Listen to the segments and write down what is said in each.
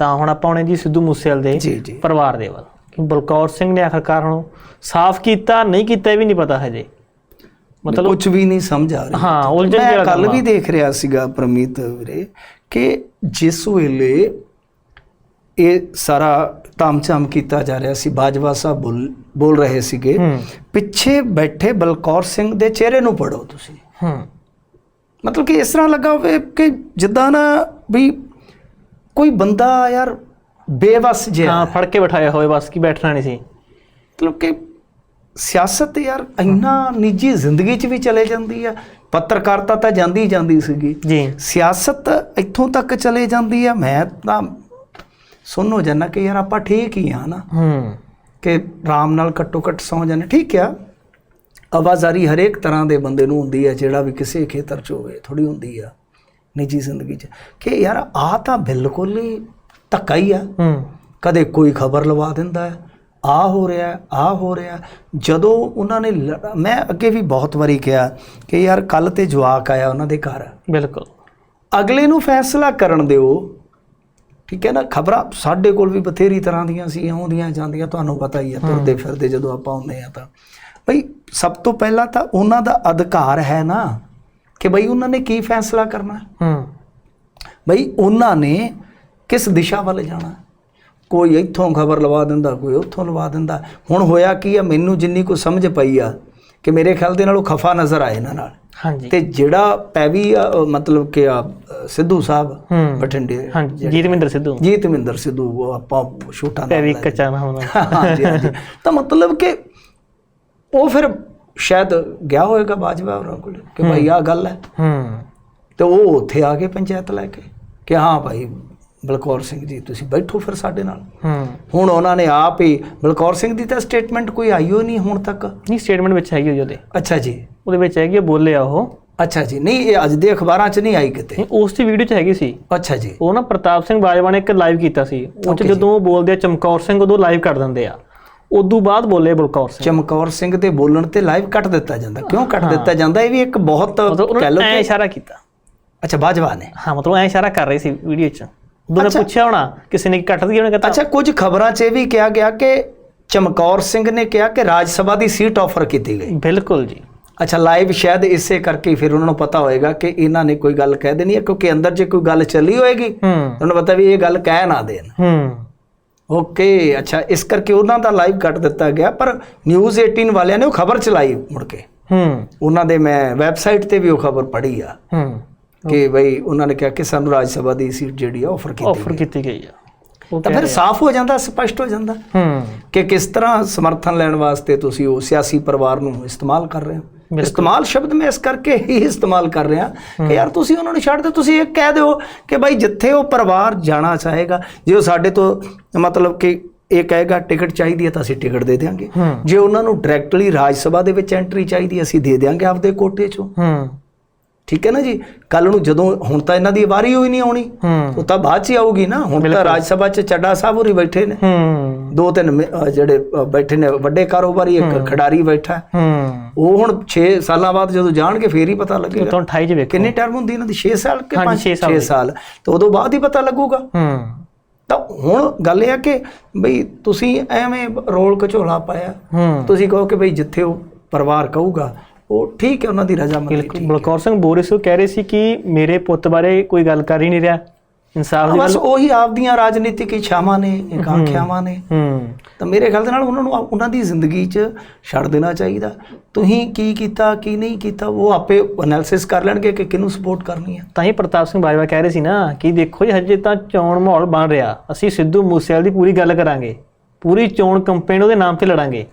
ਤਾਂ ਹੁਣ ਆਪਾਂ ਆਉਣੇ ਜੀ ਸਿੱਧੂ ਮੂਸੇਵਾਲ ਦੇ ਪਰਿਵਾਰ ਦੇ ਵੱਲ। ਬਲਕੌਰ ਸਿੰਘ ਨੇ ਆਖਰਕਾਰ ਹੁਣ ਸਾਫ਼ ਕੀਤਾ ਨਹੀਂ ਕੀਤਾ ਇਹ ਵੀ ਨਹੀਂ ਪਤਾ ਹਜੇ। ਮਤਲਬ ਕੁਝ ਵੀ ਨਹੀਂ ਸਮਝ ਆ ਰਿਹਾ। ਹਾਂ ਉਲਝਣ ਮੈਂ ਜਿਹੜਾ ਕੱਲ ਵੀ। ਦੇਖ ਰਿਹਾ ਸੀਗਾ ਪ੍ਰਮੀਤ ਵੀਰੇ ਕਿ ਜਿਸ ਵੇਲੇ ਇਹ ਸਾਰਾ ਤਾਮਝਾਮ ਕੀਤਾ ਜਾ ਰਿਹਾ ਸੀ ਬਾਜਵਾ ਸਾਹਿਬ ਬੋਲ ਬੋਲ ਰਹੇ ਸੀਗੇ ਪਿੱਛੇ ਬੈਠੇ ਬਲਕੌਰ ਸਿੰਘ ਦੇ ਚਿਹਰੇ ਨੂੰ ਪੜੋ ਤੁਸੀਂ। ਹੂੰ। ਮਤਲਬ ਕਿ ਇਸ ਤਰ੍ਹਾਂ ਲੱਗਾ ਹੋਵੇ ਕਿ ਜਿੱਦਾਂ ਨਾ ਵੀ ਕੋਈ ਬੰਦਾ ਯਾਰ ਬੇਵਸ ਜਿਹਾ ਹਾਂ ਫੜ ਕੇ ਬਿਠਾਇਆ ਹੋਏ ਬਸ ਕੀ ਬੈਠਣਾ ਨਹੀਂ ਸੀ। ਮਤਲਬ ਕਿ ਸਿਆਸਤ ਯਾਰ ਇੰਨਾ ਨਿੱਜੀ ਜ਼ਿੰਦਗੀ 'ਚ ਵੀ ਚਲੇ ਜਾਂਦੀ ਆ ਪੱਤਰਕਾਰਤਾ ਤਾਂ ਜਾਂਦੀ ਜਾਂਦੀ ਸੀਗੀ। ਜੀ। ਸਿਆਸਤ ਇੱਥੋਂ ਤੱਕ ਚਲੇ ਜਾਂਦੀ ਆ ਮੈਂ ਤਾਂ ਸੁਣ ਜਾਣਾ ਕਿ ਯਾਰ ਆਪਾਂ ਠੀਕ ਹੀ ਆ ਨਾ ਹੂੰ। ਕਿ ਆਰਾਮ ਨਾਲ ਘੱਟੋ ਘੱਟ ਸੌ ਜਾਂਦੇ ਠੀਕ ਆ। ਆਵਾਜ਼ਾਰੀ ਹਰੇਕ ਤਰ੍ਹਾਂ ਦੇ ਬੰਦੇ ਨੂੰ ਹੁੰਦੀ ਹੈ ਜਿਹੜਾ ਵੀ ਕਿਸੇ ਖੇਤਰ 'ਚ ਹੋਵੇ ਥੋੜੀ ਹੁੰਦੀ ਆ। ਨਿੱਜੀ ਜ਼ਿੰਦਗੀ 'ਚ ਕਿ ਯਾਰ ਆ ਤਾਂ ਬਿਲਕੁਲ ਹੀ ਧੱਕਾ ਹੀ ਆ। ਕਦੇ ਕੋਈ ਖਬਰ ਲਵਾ ਦਿੰਦਾ ਹੈ ਆ ਹੋ ਰਿਹਾ ਆ ਹੋ ਰਿਹਾ ਜਦੋਂ ਉਹਨਾਂ ਨੇ ਮੈਂ ਅੱਗੇ ਵੀ ਬਹੁਤ ਵਾਰੀ ਕਿਹਾ ਕਿ ਯਾਰ ਕੱਲ ਤੇ ਜਵਾਕ ਆਇਆ ਉਹਨਾਂ ਦੇ ਘਰ। ਬਿਲਕੁਲ। ਅਗਲੇ ਨੂੰ ਫੈਸਲਾ ਕਰਨ ਦਿਓ। ਠੀਕ ਹੈ ਨਾ ਖਬਰਾਂ ਸਾਡੇ ਕੋਲ ਵੀ ਬਥੇਰੀ ਤਰ੍ਹਾਂ ਦੀਆਂ ਸੀ ਆਉਂਦੀਆਂ ਜਾਂਦੀਆਂ ਤੁਹਾਨੂੰ ਪਤਾ ਹੀ ਹੈ। ਤੁਰਦੇ ਫਿਰਦੇ ਜਦੋਂ ਆਪਾਂ ਆਉਂਦੇ ਆ ਤਾਂ। ਬਈ ਸਭ ਤੋਂ ਪਹਿਲਾਂ ਤਾਂ ਉਹਨਾਂ ਦਾ ਅਧਿਕਾਰ ਹੈ ਨਾ। ਕਿ ਬਈ ਉਹਨਾਂ ਨੇ ਕੀ ਫੈਸਲਾ ਕਰਨਾ? ਹੈ। ਬਈ ਉਹਨਾਂ ਨੇ ਕਿਸ ਦਿਸ਼ਾ ਵੱਲ ਜਾਣਾ? ਕੋਈ ਇੱਥੋਂ ਖਬਰ ਲਵਾ ਦਿੰਦਾ ਕੋਈ ਉੱਥੋਂ ਲਵਾ ਦਿੰਦਾ। ਹੁਣ ਹੋਇਆ ਕੀ ਆ ਮੈਨੂੰ ਜਿੰਨੀ ਕੋ ਸਮਝ ਪਈ ਆ ਕਿ ਮੇਰੇ ਖਿਆਲ ਦੇ ਨਾਲ ਉਹ ਖਫਾ ਨਜ਼ਰ ਆਏ ਇਹਨਾਂ ਨਾਲ। ਹਾਂਜੀ। ਤੇ ਜਿਹੜਾ ਪੈਵੀ ਮਤਲਬ ਕਿ ਆ ਸਿੱਧੂ ਸਾਹਿਬ ਬਠਿੰਡੇ ਹਾਂਜੀ ਜੀਤਮਿੰਦਰ ਸਿੱਧੂ। ਜੀਤਮਿੰਦਰ ਸਿੱਧੂ ਉਹ ਆਪਾਂ ਛੋਟਾ ਨਾਮ ਪੈਵੀ ਕੱਚਾ ਨਾ ਹੋਣਾ ਹਾਂਜੀ ਹਾਂਜੀ। ਤਾਂ ਮਤਲਬ ਕਿ ਉਹ ਫਿਰ ਸ਼ਾਇਦ ਗਿਆ ਹੋਵੇਗਾ ਬਾਜਵਾ ਹੋਰਾਂ ਕੋਲ ਕਿ ਭਾਈ ਆ ਗੱਲ ਹੈ। ਹੂੰ। ਤੇ ਉਹ ਉੱਥੇ ਆ ਗਏ ਪੰਚਾਇਤ ਲੈ ਕੇ ਕਿ ਹਾਂ ਭਾਈ ਬਲਕੌਰ ਸਿੰਘ ਜੀ ਤੁਸੀਂ ਬੈਠੋ ਫਿਰ ਸਾਡੇ ਨਾਲ। ਹੂੰ। ਹੁਣ ਉਹਨਾਂ ਨੇ ਆਪ ਹੀ ਬਲਕੌਰ ਸਿੰਘ ਦੀ ਤਾਂ ਸਟੇਟਮੈਂਟ ਕੋਈ ਆਈ ਹੋ ਨਹੀਂ ਹੁਣ ਤੱਕ। ਨਹੀਂ ਸਟੇਟਮੈਂਟ ਵਿੱਚ ਹੈਗੀ ਹੋਈ ਉਹਦੇ। ਅੱਛਾ ਜੀ। ਉਹਦੇ ਵਿੱਚ ਹੈਗੀ ਆ, ਬੋਲਿਆ ਉਹ। ਅੱਛਾ ਜੀ। ਨਹੀਂ ਇਹ ਅੱਜ ਦੇ ਅਖਬਾਰਾਂ 'ਚ ਨਹੀਂ ਆਈ ਕਿਤੇ। ਉਸ ਦੀ ਵੀਡੀਓ 'ਚ ਹੈਗੀ ਸੀ। ਅੱਛਾ ਜੀ। ਉਹ ਨਾ ਪ੍ਰਤਾਪ ਸਿੰਘ ਬਾਜਵਾ ਨੇ ਇੱਕ ਲਾਈਵ ਕੀਤਾ ਸੀ। ਉਹ 'ਚ। ਜਦੋਂ ਉਹ ਬੋਲਦੇ ਆ ਚਮਕੌਰ ਸਿੰਘ ਉਦੋਂ ਲਾਈਵ ਕਰ ਦਿੰਦੇ ਆ। ਉਦੋਂ ਬਾਅਦ ਬੋਲੇ ਬਲਕੌਰ ਸਿੰਘ। ਚਮਕੌਰ ਸਿੰਘ ਦੇ ਬੋਲਣ ਤੇ ਲਾਈਵ ਕੱਟ ਦਿੱਤਾ ਜਾਂਦਾ। ਕਿਉਂ ਕੱਟ ਦਿੱਤਾ ਜਾਂਦਾ? ਇਹ ਵੀ ਇੱਕ ਬਹੁਤ ਕਹਿ ਨੇ ਐ ਕਿ ਇਸ਼ਾਰਾ ਕੀਤਾ। ਅੱਛਾ ਬਾਜਵਾ ਨੇ। ਹਾਂ ਮਤਲਬ ਐ ਇਸ਼ਾਰਾ ਕਰ ਰਹੀ ਸੀ ਵੀਡੀਓ 'ਚ। ਉਦੋਂ ਨੇ। ਪੁੱਛਿਆ ਹੋਣਾ ਕਿਸੇ ਨੇ ਕੱਟ ਦੀ ਉਹਨੇ ਕਹਤਾ ਅੱਛਾ ਕੁਝ ਖਬਰਾਂ 'ਚ ਇਹ ਵੀ ਕਿਹਾ ਗਿਆ ਕਿ ਚਮਕੌਰ ਸਿੰਘ ਨੇ ਕਿਹਾ ਕਿ ਰਾਜ ਸਭਾ ਦੀ ਸੀਟ ਆਫਰ ਕੀਤੀ ਗਈ। ਬਿਲਕੁਲ ਜੀ। ਅੱਛਾ ਲਾਈਵ ਸ਼ਾਇਦ ਇਸੇ ਕਰਕੇ ਫਿਰ ਉਹਨਾਂ ਨੂੰ ਪਤਾ ਹੋਏਗਾ ਕਿ ਇਹਨਾਂ ਨੇ ਕੋਈ ਗੱਲ ਕਹਿ ਦੇਣੀ ਹੈ ਕਿਉਂਕਿ ਅੰਦਰ ਜੇ ਕੋਈ ਗੱਲ ਚੱਲੀ ਹੋਏਗੀ ਉਹਨਾਂ ਪਤਾ ਵੀ ਇਹ ਗੱਲ ਕਹਿ ਨਾ ਦੇਣ। ਹੂੰ। ਓਕੇ ਅੱਛਾ ਇਸ ਕਰਕੇ ਉਹਨਾਂ ਦਾ ਲਾਈਵ ਕੱਟ ਦਿੱਤਾ ਗਿਆ ਪਰ ਨਿਊਜ਼ 18 ਵਾਲਿਆਂ ਨੇ ਉਹ ਖਬਰ ਚਲਾਈ ਮੁੜ ਕੇ। ਹੂੰ। ਉਹਨਾਂ ਦੇ ਮੈਂ ਵੈਬਸਾਈਟ ਤੇ ਵੀ ਉਹ ਖਬਰ ਪੜ੍ਹੀ ਆ। ਹੂੰ। ਕਿ ਬਈ ਉਹਨਾਂ ਨੇ ਕਿਹਾ ਕਿ ਸਾਨੂੰ ਰਾਜ ਸਭਾ ਦੀ ਸੀਟ ਜਿਹੜੀ ਆ ਆਫਰ ਕੀਤੀ ਆਫਰ ਕੀਤੀ ਗਈ ਆ। ਤਾਂ ਫਿਰ ਸਾਫ਼ ਹੋ ਜਾਂਦਾ ਸਪਸ਼ਟ ਹੋ ਜਾਂਦਾ ਹੂੰ। ਕਿ ਕਿਸ ਤਰ੍ਹਾਂ ਸਮਰਥਨ ਲੈਣ ਵਾਸਤੇ ਤੁਸੀਂ ਉਹ ਸਿਆਸੀ ਪਰਿਵਾਰ ਨੂੰ ਇਸਤੇਮਾਲ ਕਰ ਰਹੇ ਹੋ? ਇਸਤੇਮਾਲ ਸ਼ਬਦ ਮੈਂ ਇਸ ਕਰਕੇ ਹੀ ਇਸਤੇਮਾਲ ਕਰ ਰਿਹਾ ਕਿ ਯਾਰ ਤੁਸੀਂ ਉਹਨਾਂ ਨੂੰ ਛੱਡ ਦਿਓ ਤੁਸੀਂ ਇਹ ਕਹਿ ਦਿਓ ਕਿ ਭਾਈ ਜਿੱਥੇ ਉਹ ਪਰਿਵਾਰ ਜਾਣਾ ਚਾਹੇਗਾ ਜੇ ਉਹ ਸਾਡੇ ਤੋਂ ਮਤਲਬ ਕਿ ਇਹ ਕਹੇਗਾ ਟਿਕਟ ਚਾਹੀਦੀ ਹੈ ਤਾਂ ਅਸੀਂ ਟਿਕਟ ਦੇ ਦਿਆਂਗੇ। ਹੂੰ। ਜੇ ਉਹਨਾਂ ਨੂੰ ਡਾਇਰੈਕਟਲੀ ਰਾਜ ਸਭਾ ਦੇ ਵਿੱਚ ਐਂਟਰੀ ਚਾਹੀਦੀ ਅਸੀਂ ਦੇ ਦਿਆਂਗੇ ਆਪਦੇ ਕੋਟੇ ਚੋਂ। ਹੂੰ। ਠੀਕ ਹੈ ਨਾ ਜੀ? ਕੱਲ ਨੂੰ ਜਦੋਂ ਹੁਣ ਤਾਂ ਇਹਨਾਂ ਦੀ ਵਾਰੀ ਹੋਈ ਨਹੀਂ ਆਉਣੀ। ਉਹ ਤਾਂ ਬਾਅਦ ਚ ਆਊਗੀ ਨਾ। ਹੁਣ ਤਾਂ ਰਾਜ ਸਭਾ ਚ ਚੱਡਾ ਸਾਹਿਬ ਹੋਰੀ ਬੈਠੇ ਨੇ। ਹੂੰ। ਦੋ ਤਿੰਨ ਜਿਹੜੇ ਬੈਠੇ ਨੇ ਵੱਡੇ ਕਾਰੋਬਾਰੀ ਇੱਕ ਖਿਡਾਰੀ ਬੈਠਾ। ਉਹ ਹੁਣ 6 ਸਾਲਾਂ ਬਾਅਦ ਜਦੋਂ ਜਾਣਗੇ ਫੇਰ ਹੀ ਪਤਾ ਲੱਗੇਗਾ। ਤੋਂ 28 ਚ ਵੇਖੋ। ਕਿੰਨੀ ਟਰਮ ਹੁੰਦੀ ਇਹਨਾਂ ਦੀ? 6 ਸਾਲ ਕਿ ਹਾਂਜੀ, 5 ਛੇ ਸਾਲ 6 ਸਾਲ। ਤੇ ਉਦੋਂ ਬਾਅਦ ਹੀ ਪਤਾ ਲੱਗੂਗਾ। ਹੂੰ। ਤਾਂ ਹੁਣ ਗੱਲ ਇਹ ਆ ਕਿ ਬਈ ਤੁਸੀਂ ਐਵੇਂ ਰੋਲ ਘਚੋਲਾ ਪਾਇਆ। ਤੁਸੀਂ ਕਹੋ ਕਿ ਬਈ ਜਿੱਥੇ ਉਹ ਪਰਿਵਾਰ ਕਹੂਗਾ ਉਹ ਠੀਕ ਹੈ ਉਹਨਾਂ ਦੀ ਰਜ਼ਾਮੰਦੀ ਬਿਲਕੁਲ। ਬਲਕੌਰ ਸਿੰਘ ਬੋਰਿਸ ਉਹ ਕਹਿ ਰਹੇ ਸੀ ਕਿ ਮੇਰੇ ਪੁੱਤ ਬਾਰੇ ਕੋਈ ਗੱਲ ਕਰ ਹੀ ਨਹੀਂ ਰਿਹਾ। ਇਨਸਾਫ ਦੀ ਬਸ ਉਹੀ ਆਪਦੀਆਂ ਰਾਜਨੀਤਿਕ ਇੱਛਾਵਾਂ ਨੇ ਆਕਾਂਖਿਆਵਾਂ ਨੇ। ਹੂੰ। ਤਾਂ ਮੇਰੇ ਖਿਆਲ ਦੇ ਨਾਲ ਉਹਨਾਂ ਨੂੰ ਉਹਨਾਂ ਦੀ ਜ਼ਿੰਦਗੀ 'ਚ ਛੱਡ ਦੇਣਾ ਚਾਹੀਦਾ। ਤੁਸੀਂ ਕੀ ਕੀਤਾ ਕੀ ਨਹੀਂ ਕੀਤਾ ਉਹ ਆਪੇ ਐਨਾਲਿਸਿਸ ਕਰ ਲੈਣਗੇ ਕਿ ਕਿਹਨੂੰ ਸਪੋਰਟ ਕਰਨੀ ਹੈ। ਤਾਂ ਹੀ ਪ੍ਰਤਾਪ ਸਿੰਘ ਬਾਜਵਾ ਕਹਿ ਰਹੇ ਸੀ ਨਾ ਕਿ ਦੇਖੋ ਜੀ ਹਜੇ ਤਾਂ ਚੋਣ ਮਾਹੌਲ ਬਣ ਰਿਹਾ। ਅਸੀਂ ਸਿੱਧੂ ਮੂਸੇਵਾਲ ਦੀ ਪੂਰੀ ਗੱਲ ਕਰਾਂਗੇ। ਪੂਰੀ ਚੋਣ ਕੰਪੇਨ ਉਹਦੇ ਨਾਮ ਤੇ ਲੜਾਂਗੇ।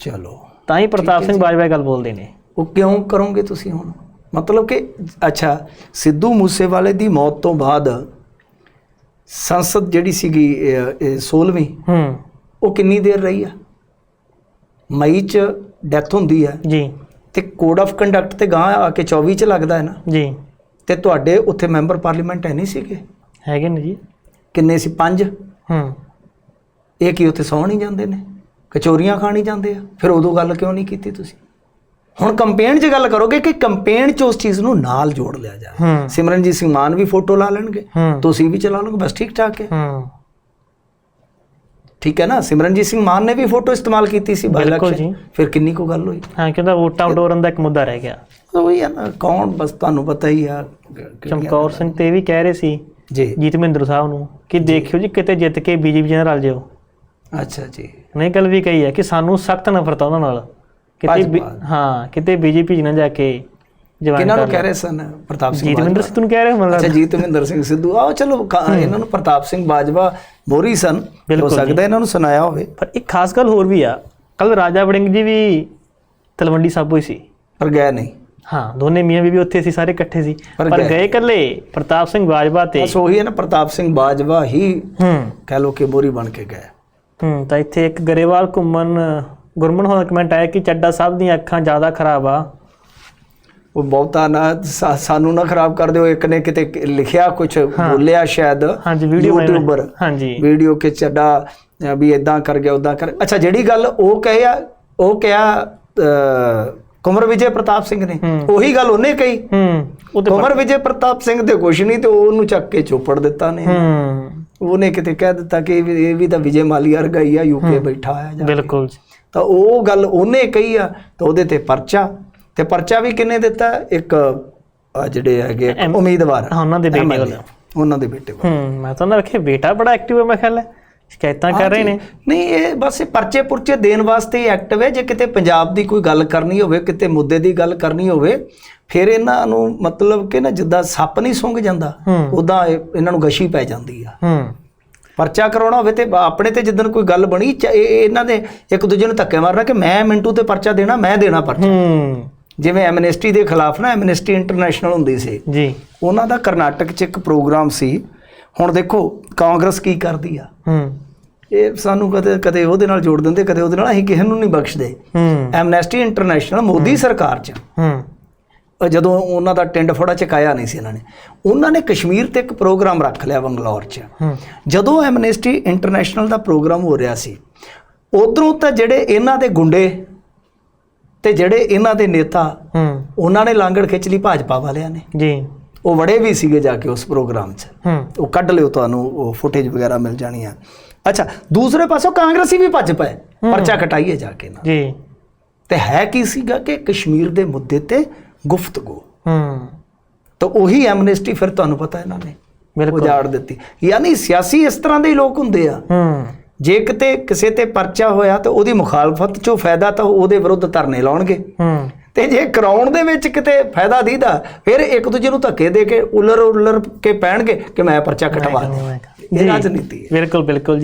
ਚਲੋ। ਤਾਂ ਹੀ ਪ੍ਰਤਾਪ ਸਿੰਘ ਬਾਜਵਾ ਇਹ ਗੱਲ ਬੋਲਦੇ ਨੇ। ਉਹ ਕਿਉਂ ਕਰੋਗੇ ਤੁਸੀਂ ਹੁਣ? ਮਤਲਬ ਕਿ ਅੱਛਾ ਸਿੱਧੂ ਮੂਸੇਵਾਲੇ ਦੀ ਮੌਤ ਤੋਂ ਬਾਅਦ ਸੰਸਦ ਜਿਹੜੀ ਸੀਗੀ 16ਵੀਂ ਹੂੰ। ਉਹ ਕਿੰਨੀ ਦੇਰ ਰਹੀ ਆ? ਮਈ 'ਚ ਡੈਥ ਹੁੰਦੀ ਹੈ ਜੀ। ਤੇ ਕੋਡ ਆਫ ਕੰਡਕਟ ਤੇ ਗਾਂ ਆ ਕੇ 24 'ਚ ਲੱਗਦਾ ਹੈ ਨਾ? ਜੀ। ਤੇ ਤੁਹਾਡੇ ਉੱਥੇ ਮੈਂਬਰ ਪਾਰਲੀਮੈਂਟ ਹੈ ਨਹੀਂ ਸੀਗੇ? ਹੈਗੇ ਨੇ ਜੀ। ਕਿੰਨੇ ਸੀ? ਪੰਜ? ਹੂੰ। ਇਹ ਕੀ ਉੱਥੇ ਸੌਣ ਹੀ ਜਾਂਦੇ ਨੇ? ਕਚੋਰੀਆਂ ਖਾਣ ਜਾਂਦੇ ਆ। ਫਿਰ ਉਦੋਂ ਗੱਲ ਕਿਉਂ ਨਹੀਂ ਕੀਤੀ ਤੁਸੀਂ? ਹੁਣ ਕੰਪੇਨ 'ਚ ਗੱਲ ਕਰੋਗੇ ਕਿ ਕੰਪੇਨ 'ਚ ਉਸ ਚੀਜ਼ ਨੂੰ ਨਾਲ ਜੋੜ ਲਿਆ ਹੂੰ। ਸਿਮਰਨਜੀਤ ਸਿੰਘ ਮਾਨ ਵੀ ਫੋਟੋ ਲਾ ਲੈਣਗੇ। ਤੁਸੀਂ ਵੀ ਚਲਾ ਲਓਗੇ ਬਸ ਠੀਕ ਠਾਕ ਹੈ। ਠੀਕ ਹੈ ਨਾ? ਸਿਮਰਨਜੀਤ ਸਿੰਘ ਮਾਨ ਨੇ ਵੀ ਫੋਟੋ ਇਸਤੇਮਾਲ ਕੀਤੀ ਸੀ election। ਜੀ। ਫਿਰ ਕਿੰਨੀ ਕੋ ਗੱਲ ਹੋਈ? ਹਾਂ ਕਹਿੰਦਾ ਵੋਟਾਂ ਵਟੋਰਨ ਦਾ ਇੱਕ ਮੁੱਦਾ ਰਹਿ ਗਿਆ। ਉਹ ਹੀ ਆ ਨਾ ਕੌਣ? ਬਸ ਤੁਹਾਨੂੰ ਪਤਾ ਹੀ ਆ ਚਮਕੌਰ ਸਿੰਘ ਤੇ ਵੀ ਕਹਿ ਰਹੇ ਸੀ ਜੀ। ਜੀਤ ਮਹਿੰਦਰ ਸਾਹਿਬ ਨੂੰ ਕਿ ਦੇਖਿਓ ਜੀ ਕਿਤੇ ਜਿੱਤ ਕੇ ਬੀਜੇਪੀ ਨਾਲ ਰਲ ਜਿਓ ਅੱਛਾ ਜੀ। ਨੇ ਗੱਲ ਵੀ ਕਹੀ ਹੈ ਕਿ ਸਾਨੂੰ ਸਖਤ ਨਫ਼ਰਤ ਆ ਉਹਨਾਂ ਨਾਲ। ਕਿਤੇ ਭਾਜਪਾ। ਹਾਂ ਕਿਤੇ ਬੀਜੇਪੀ 'ਚ ਨਾ ਜਾ ਕੇ ਜਵਾਨ ਕਿਹਨਾਂ ਨੂੰ ਕਹਿ ਰਹੇ ਸਨ? ਪ੍ਰਤਾਪ ਸਿੰਘ ਜੀਤ ਬਾਜਵਾ। ਮਹਿੰਦਰ ਸਿੰਘ ਨੂੰ ਕਹਿ ਰਹੇ ਅੱਛਾ ਮਤਲਬ ਜੀਤਵਿੰਦਰ ਸਿੰਘ ਸਿੱਧੂ। ਆਓ ਚਲੋ ਕ- ਇਹਨਾਂ ਨੂੰ ਪ੍ਰਤਾਪ ਸਿੰਘ ਬਾਜਵਾ ਮੋਰੀ ਸਨ। ਹੋ ਬਿਲਕੁਲ ਜੀ। ਸਕਦਾ ਇਹਨਾਂ ਨੂੰ ਸੁਣਾਇਆ ਹੋਵੇ। ਪਰ ਇੱਕ ਖਾਸ ਗੱਲ ਹੋਰ ਵੀ ਆ। ਕੱਲ ਰਾਜਾ ਵੜਿੰਗ ਜੀ ਵੀ ਤਲਵੰਡੀ ਸਾਬੋ ਹੀ ਸੀ। ਪਰ ਗਏ ਨਹੀਂ। ਹਾਂ ਦੋਨੇ ਮੀਆਂ ਬੀਬੀ ਉੱਥੇ ਸੀ ਸਾਰੇ ਇਕੱਠੇ ਸੀ। ਪਰ ਪਰ ਗਏ। ਗਏ ਇਕੱਲੇ ਪ੍ਰਤਾਪ ਸਿੰਘ ਬਾਜਵਾ ਤੇ ਬਸ ਉਹੀ ਹੈ ਨਾ ਪ੍ਰਤਾਪ ਸਿੰਘ ਬਾਜਵਾ ਹੀ ਹੂੰ। ਕਹਿ ਲੋ ਕਿ ਮੋਰੀ ਬਣ ਕੇ ਗਏ। ਹੂੰ ਤਾਂ ਇੱਥੇ ਇੱਕ ਗਰੇਵਾਲ ਘੁੰਮਣ ਗੁਰਮਨ ਹੋਣਾ ਕਮੈਂਟ ਆਇਆ ਕਿ ਚੱਡਾ ਸਾਹਿਬ ਦੀਆਂ ਅੱਖਾਂ ਜ਼ਿਆਦਾ ਖਰਾਬ ਆ। ਉਹ ਬਹੁਤਾ ਨਾ ਸਾਨੂੰ ਨਾ ਖਰਾਬ ਕਰ ਦਿਓ ਇੱਕ ਨੇ ਕਿਤੇ ਲਿਖਿਆ ਕੁਝ ਬੋਲਿਆ ਸ਼ਾਇਦ ਹਾਂਜੀ ਵੀਡੀਓ ਯੂਟਿਊਬਰ ਹਾਂਜੀ। ਵੀਡੀਓ ਕਿ ਚੱਡਾ ਵੀ ਇਦਾਂ ਕਰ ਗਿਆ ਉਦਾਂ ਕਰ ਅੱਛਾ ਜਿਹੜੀ ਗੱਲ ਉਹ ਕਹਿਆ ਉਹ ਕਿਹਾ ਅ, ਕੁੰਵਰ ਵਿਜੇ ਪ੍ਰਤਾਪ ਸਿੰਘ ਨੇ। ਉਹੀ ਗੱਲ ਉਹਨੇ ਕਹੀ। ਹੂੰ ਉਹ ਤੇ ਕੁੰਵਰ ਵਿਜੇ ਪ੍ਰਤਾਪ ਸਿੰਘ ਤੇ ਕੁਛ ਨਹੀਂ ਤੇ ਉਹਨੂੰ ਚੱਕ ਕੇ ਚੋਪੜ ਦਿੱਤਾ ਨੇ। ਹੂੰ। ਉਹਨੇ ਕਿਤੇ ਕਹਿ ਦਿੱਤਾ ਕਿ ਇਹ ਵੀ ਇਹ ਵੀ ਤਾਂ ਵਿਜੇ ਮਾਲੀਆ ਵਰਗਾ ਹੀ ਆ ਯੂਕੇ ਬੈਠਾ ਆ ਜਾ ਬਿਲਕੁਲ ਜੀ। ਤਾਂ ਉਹ ਗੱਲ ਉਹਨੇ ਕਹੀ ਆ ਤਾਂ ਉਹਦੇ ਤੇ ਪਰਚਾ ਤੇ ਪਰਚਾ ਵੀ ਕਿੰਨੇ ਦਿੱਤਾ? ਇੱਕ ਆਹ ਜਿਹੜੇ ਹੈਗੇ ਐਮ- ਉਮੀਦਵਾਰ। ਹਾਂ, ਉਹਨਾਂ ਦੇ ਬੇਟੇ MLA, ਵੱਲੋਂ। ਉਹਨਾਂ ਦੇ ਬੇਟੇ ਵੱਲੋਂ। ਹੂੰ ਮੈਂ ਤਾਂ ਨਾ ਵੇਖਿਆ ਬੇਟਾ ਬੜਾ ਐਕਟਿਵ ਹੈ ਮੈਂ ਖਿਆਲ ਹੈ। ਸ਼ਿਕਾਇਤਾਂ ਕਰ ਰਹੇ ਨੇ। ਨਹੀਂ ਇਹ ਬਸ ਇਹ ਪਰਚੇ ਪੁਰਚੇ ਦੇਣ ਵਾਸਤੇ ਐਕਟਿਵ ਹੈ। ਜੇ ਕਿਤੇ ਪੰਜਾਬ ਦੀ ਕੋਈ ਗੱਲ ਕਰਨੀ ਹੋਵੇ ਕਿਤੇ ਮੁੱਦੇ ਦੀ ਗੱਲ ਕਰਨੀ ਹੋਵੇ ਫਿਰ ਇਹਨਾਂ ਨੂੰ ਮਤਲਬ ਕਿ ਨਾ ਜਿੱਦਾਂ ਸੱਪ ਨਹੀਂ ਸੁੰਘ ਜਾਂਦਾ ਉਦਾਂ ਇਹ- ਇਹਨਾਂ ਨੂੰ ਗਸ਼ੀ ਪੈ ਜਾਂਦੀ ਆ। ਹੂੰ। ਪਰਚਾ ਕਰਾਉਣਾ ਹੋਵੇ ਤੇ ਆਪਣੇ ਤੇ ਜਿੱਦਣ ਕੋਈ ਗੱਲ ਬਣੀ ਇਹਨਾਂ ਦੇ ਇੱਕ ਦੂਜੇ ਨੂੰ ਧੱਕੇ ਮਾਰਨਾ ਕਿ ਮੈਂ ਮਿੰਟੂ ਤੇ ਪਰਚਾ ਦੇਣਾ ਮੈਂ ਦੇਣਾ ਪਰਚਾ। ਹੂੰ। ਜਿਵੇਂ ਐਮਨੈਸਟੀ ਦੇ ਖਿਲਾਫ ਨਾ ਐਮਨੈਸਟੀ ਇੰਟਰਨੈਸ਼ਨਲ ਹੁੰਦੀ ਸੀ। ਜੀ। ਉਹਨਾਂ ਦਾ ਕਰਨਾਟਕ 'ਚ ਇੱਕ ਪ੍ਰੋਗਰਾਮ ਸੀ। ਹੁਣ ਦੇਖੋ ਕਾਂਗਰਸ ਕੀ ਕਰਦੀ ਆ? ਹੂੰ। ਇਹ ਸਾਨੂੰ ਕਦੇ ਕਦੇ ਉਹਦੇ ਨਾਲ ਜੋੜ ਦਿੰਦੇ ਕਦੇ ਉਹਦੇ ਨਾਲ ਅਸੀਂ ਕਿਸੇ ਨੂੰ ਨਹੀਂ ਬਖਸ਼ਦੇ। ਐਮਨੈਸਟੀ ਇੰਟਰਨੈਸ਼ਨਲ ਮੋਦੀ ਸਰਕਾਰ 'ਚ। ਹੂੰ। ਜਦੋਂ ਉਹਨਾਂ ਦਾ ਟਿੰਡ ਫੋੜਾ ਚਕਾਇਆ ਨਹੀਂ ਸੀ ਇਹਨਾਂ ਨੇ ਉਹਨਾਂ ਨੇ ਕਸ਼ਮੀਰ ਤੇ ਇੱਕ ਪ੍ਰੋਗਰਾਮ ਰੱਖ ਲਿਆ ਬੰਗਲੌਰ 'ਚ। ਜਦੋਂ ਐਮਨੈਸਟੀ ਇੰਟਰਨੈਸ਼ਨਲ ਦਾ ਪ੍ਰੋਗਰਾਮ ਹੋ ਰਿਹਾ ਸੀ ਉਧਰੋਂ ਤਾਂ ਜਿਹੜੇ ਇਹਨਾਂ ਦੇ ਗੁੰਡੇ ਤੇ ਜਿਹੜੇ ਇਹਨਾਂ ਦੇ ਨੇਤਾ ਉਹਨਾਂ ਨੇ ਲਾਂਗੜ ਖਿੱਚ ਲਈ ਭਾਜਪਾ ਵਾਲਿਆਂ ਨੇ। ਜੀ। ਉਹ ਵੜੇ ਵੀ ਸੀਗੇ ਜਾ ਕੇ ਉਸ ਪ੍ਰੋਗਰਾਮ 'ਚ। ਉਹ ਕੱਢ ਲਿਓ ਤੁਹਾਨੂੰ ਉਹ ਫੁਟੇਜ ਵਗੈਰਾ ਮਿਲ ਜਾਣੀ ਆ। ਅੱਛਾ ਦੂਸਰੇ ਪਾਸੋਂ ਕਾਂਗਰਸੀ ਵੀ ਭੱਜ ਪਏ ਪਰਚਾ ਕਟਾਈਏ ਜਾ ਕੇ ਨਾ ਜੀ। ਤੇ ਹੈ ਕੀ ਸੀਗਾ ਕਿ ਕਸ਼ਮੀਰ ਦੇ ਮੁੱਦੇ ਤੇ ਗੁਫ਼ਤਗੂ ਹੂੰ। ਤਾਂ ਉਹੀ ਐਮਨੈਸਟੀ ਫਿਰ ਤੁਹਾਨੂੰ ਪਤਾ ਇਹਨਾਂ ਨੇ ਬਿਲਕੁਲ। ਉਜਾੜ ਦਿੱਤੀ। ਯਾਨੀ ਸਿਆਸੀ ਇਸ ਤਰ੍ਹਾਂ ਦੇ ਹੀ ਲੋਕ ਹੁੰਦੇ ਆ। ਹੂੰ। ਜੇ ਕਿਤੇ ਕਿਸੇ ਤੇ ਪਰਚਾ ਹੋਇਆ ਤਾਂ ਉਹਦੀ ਮੁਖਾਲਫਤ ਚੋਂ ਫਾਇਦਾ ਤਾਂ ਉਹਦੇ ਵਿਰੁੱਧ ਧਰਨੇ ਲਾਉਣਗੇ। ਹੂੰ। ਤੇ ਜੇ ਕਰਾਉਣ ਦੇ ਵਿੱਚ ਕਿਤੇ ਫਾਇਦਾ ਦੀਦਾ ਫਿਰ ਇੱਕ ਦੂਜੇ ਨੂੰ ਧੱਕੇ ਦੇ ਕੇ ਉਲਰ ਉਲਰ ਕੇ ਪੈਣਗੇ ਕਿ ਮੈਂ ਪਰਚਾ ਕਟਵਾ ਦੇ ਇਹ ਰਾਜਨੀਤੀ ਹੈ। ਬਿਲਕੁਲ ਬਿਲਕੁਲ